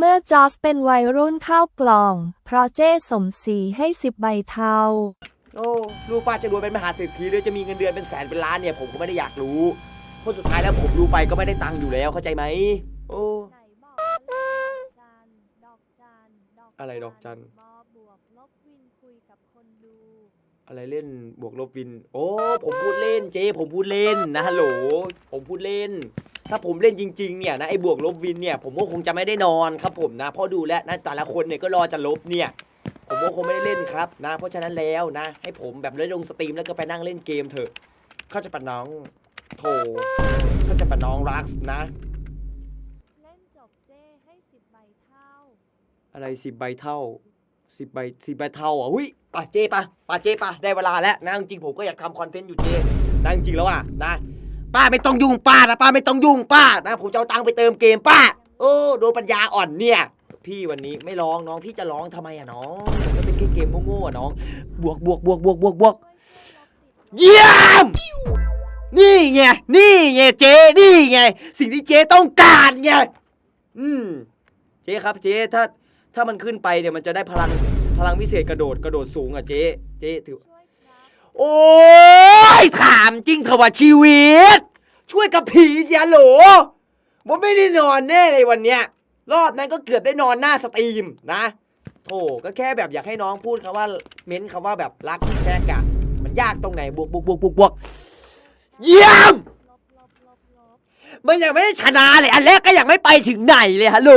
เมื่อจอสเป็นวัยรุ่นข้าวกล่อง เพราะเจ้สมศรีให้สิบใบเทา โอ้ลูกป้าจะรวยเป็นมหาเศรษฐีหรือจะมีเงินเดือนเป็นแสนเป็นล้านเนี่ยผมก็ไม่ได้อยากรู้เพราะสุดท้ายแล้วผมรู้ไปก็ไม่ได้ตังค์อยู่แล้วเข้าใจไหม โอ้ อะไรดอกจันบวกลบวินคุยกับคนดูอะไรเล่นบวกลบวิน โอ้ ผมพูดเล่นเจ๊ผมพูดเล่นนะฮัลโหล ผมพูดเล่น ถ้าผมเล่นจริงๆเนี่ยนะไอ้บวกลบวินเนี่ยผมก็คงจะไม่ได้นอนครับผมนะเพราะดูแล้วนะแต่ละคนเนี่ยก็รอจะลบเนี่ยผมก็คงไม่ได้เล่นครับนะ เพราะฉะนั้นแล้วนะ ให้ผมแบบเล่นลงสตรีมแล้วก็ไปนั่งเล่นเกมเถอะ เข้าใจะปะน้องโถเข้าใจะปะน้องรักนะ เล่นจบเจ้ให้สิบใบเท่า อะไรสิบใบเท่าสิบใบสิบใบเท่าอะหุ้ยป่ะเจป่ะป่ะเจป่ะได้เวลาแล้วนะจริงๆผมก็อยากทำคอนเทนต์อยู่เจนะจริงๆแล้วอะนะ ป้าไม่ต้องยุ่งป้านะป้าไม่ต้องยุ่งป้านะผมจะเอาตังค์ไปเติมเกมป้า โอ้โดนปัญญาอ่อนเนี่ย พี่วันนี้ไม่ร้องน้องพี่จะร้องทำไมอะน้องมันก็เป็นแค่เกมโง่ๆอะน้อง บวกบวกบวกบวกบวกบวกเยี่ยม นี่ไงนี่ไงเจนี่ไง สิ่งที่เจต้องการไงอืมเจครับเจถ้าถ้ามันขึ้นไปเนี่ยมันจะได้พลังพลังวิเศษกระโดดกระโดดสูงอะเจ๊เจ๊ถือ โอ้ยถามจริงเถอะว่าชีวิต ช่วยกับผีเสียโหลผมไม่ได้นอนแน่เลยวันเนี้ยรอบนั้นก็เกือบได้นอนหน้าสตรีมนะโธ่ก็แค่แบบอยากให้น้องพูดคำว่าเม้นคำว่าแบบรักพี่แซกอะมันยากตรงไหนบวกบวกบวกบวกบวกเยี่ยมมันยังไม่ได้ชนะเลยอันแรกก็ยังไม่ไปถึงไหนเลยฮัลโหล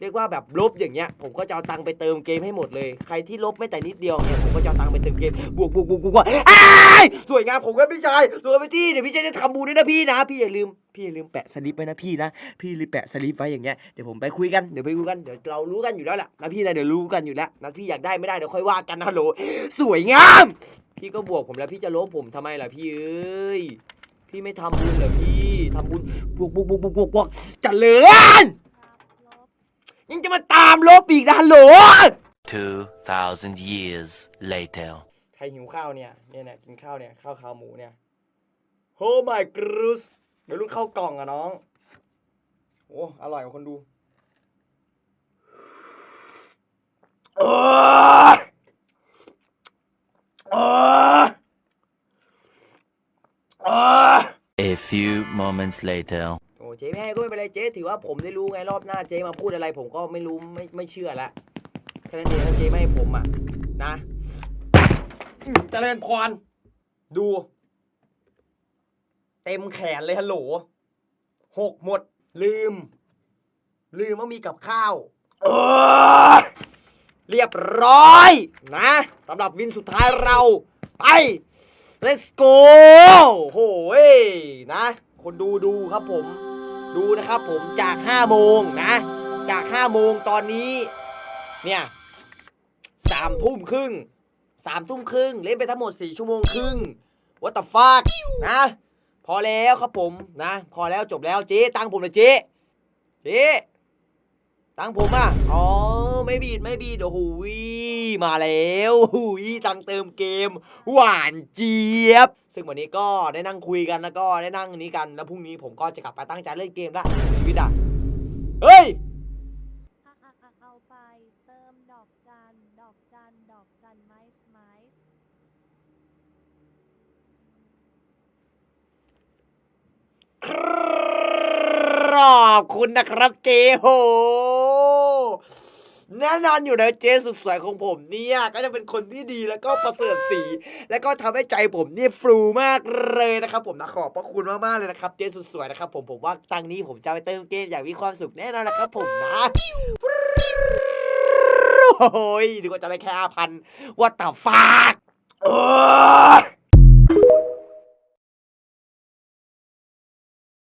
เรียกว่าแบบลบอย่างเงี้ยผมก็จะเอาตังค์ไปเติมเกมให้หมดเลย ใครที่ลบไม่แต่นิดเดียวเนี่ยผมก็จะเอาตังค์ไปเติมเกมบวกบวกบวกบวกบวกอ้ายสวยงามผมก็พี่ชายสวยไปที่เดี๋ยวพี่จะได้ทำบุญด้วยนะพี่นะพี่อย่าลืมพี่อย่าลืมแปะสลิปไว้นะพี่นะพี่รีแปะสลิปไว้อย่างเงี้ยเดี๋ยวผมไปคุยกันเดี๋ยวไปคุยกันเดี๋ยวเรารู้กันอยู่แล้วแหละนะพี่นะเดี๋ยวรู้กันอยู่แล้วนะพี่อยากได้ไม่ได้เดี๋ยวค่อยว่ากันนะโหลสวยงาม พี่ก็บวกผมแล้วพี่จะลบผมทำไมล่ะพี่เอ้ยพี่ไม่ทำบุญเหรอพี่ทำบุญบวกบวกบวกบวกบวกบวกเจริญ ยังจะมาตามลบอีกนะฮัลโหล 2,000 years later. ใครหิวข้าวเนี่ยเนี่ยเนี่ยกินข้าวเนี่ยข้าวขาหมูเนี่ยโอ้ my g r u s เดี๋ยวรุ่นข้าวกล่องอะน้อง โอ้อร่อยกว่าคนดูโอ้ยโอ้ยโอ้ย A few moments later. โอ้เจ๊ไม่ให้ก็ไม่เป็นไรเจ๊ถือว่าผมได้รู้ไงรอบหน้าเจ๊มาพูดอะไร ผมก็ไม่รู้ไม่ไม่เชื่อละแค่นั้นเองถ้าเจ๊ไม่ให้ผมอะนะอืมเจริญพรดู เต็มแขนเลยฮัลโหลหกหมด ลืม ลืมว่ามีกับข้าวเออเรียบร้อย นะสำหรับวินสุดท้ายเรา ไป let's go โหยนะ คนดูดูครับผม ดูนะครับผมจาก5โมงนะ จาก5โมงตอนนี้ เนี่ยสามทุ่มครึ่งสามทุ่มครึ่งเล่นไปทั้งหมด 4 ชั่วโมงครึ่งวัต the fuck นะ พอแล้วครับผมนะ พอแล้วจบแล้วเจ๊ตังผมเลยเจ๊เจ๊ ตังค์ผมอะ อ๋อ ไม่บีดไม่บีดโอ้โหยมาแล้วหูยตังค์เติมเกม หวานเจี๊ยบ ซึ่งวันนี้ก็ได้นั่งคุยกันแล้วก็ได้นั่งนี้กัน แล้วพรุ่งนี้ผมก็จะกลับไปตั้งใจเล่นเกมละชีวิตอะ เฮ้ยอะอะอะเอาไปเติมดอกจัน ดอกจัน ดอกจันไม้ไม้ขอบคุณนะครับเจโห แน่นอนอยู่แล้วเจสุดสวยของผมเนี่ยก็จะเป็นคนที่ดีแล้วก็ประเสริฐสี แล้วก็ทำให้ใจผมเนี่ยฟลูมากเลยนะครับ ผมนะขอบพระคุณมากๆเลยนะครับ เจสุดสวยนะครับ ผมผมว่าตังนี้ผมจะไปเติมเกมอย่างมีความสุขแน่นอนนะครับ ผมนะโอ้ยนึกว่าจะได้แค่ห้าพันว่าแต่ฟากเออ